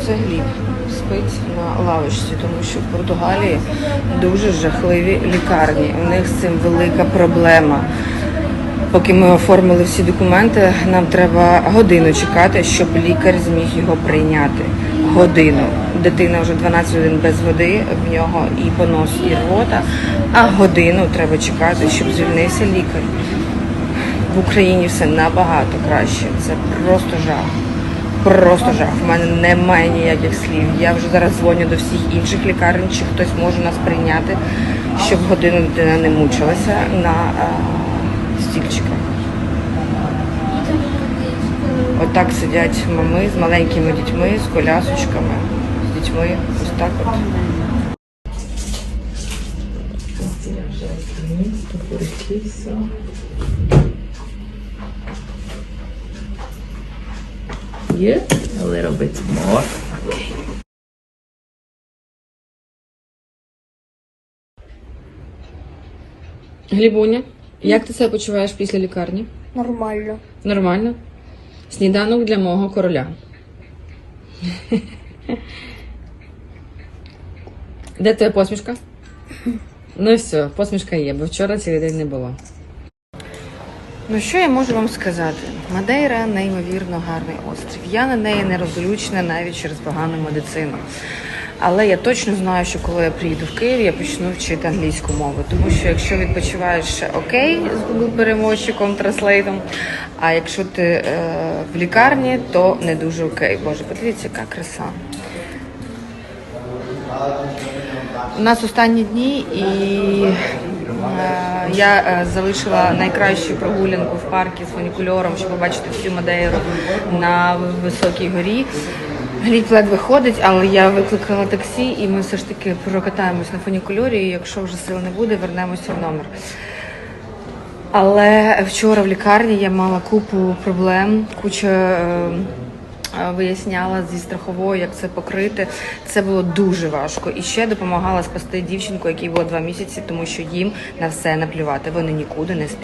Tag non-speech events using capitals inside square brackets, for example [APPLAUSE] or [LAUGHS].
Ось це гліб спить на лавочці, тому що в Португалії дуже жахливі лікарні. У них з цим велика проблема. Поки ми оформили всі документи, нам треба годину чекати, щоб лікар зміг його прийняти. Годину. Дитина вже 12 годин без води, в нього і понос, і рвота, а годину треба чекати, щоб звільнився лікар. В Україні все набагато краще. Це просто жах. Просто жах. В мене немає ніяких слів. Я вже зараз дзвоню до всіх інших лікарень, чи хтось може нас прийняти, щоб годину дитина не мучилася на а, стільчиках. Отак сидять мами з маленькими дітьми, з колясочками, з дітьми. Ось так от. Yeah, a little bit more. Глібуня, як ти себе почуваєш після лікарні? Нормально. Нормально? Сніданок для мого короля. Де твоя посмішка? [LAUGHS] Ну і все, посмішка є, бо вчора цілий день не було. Ну що я можу вам сказати? Мадейра неймовірно гарний острів. Я на неї не розлючена навіть через погану медицину. Але я точно знаю, що коли я приїду в Київ, я почну вчити англійську мову. Тому що якщо відпочиваєш окей з Google переводчиком, транслейтом, а якщо ти е, в лікарні, то не дуже окей. Боже, подивіться, яка краса. У нас останні дні, і е, я е, залишила найкращу прогулянку в парку з фунікульором, щоб побачити всю Мадейру на високій горі. Гліб ледве ходить, але я викликала таксі, і ми все ж таки прокатаємось на фунікульорі. І якщо вже сил не буде, вернемося в номер. Але вчора в лікарні я мала купу проблем, куча. Е, Виясняла зі страховою, як це покрити. Це було дуже важко. І ще допомагала спасти дівчинку, якій було два місяці, тому що їм на все наплювати. Вони нікуди не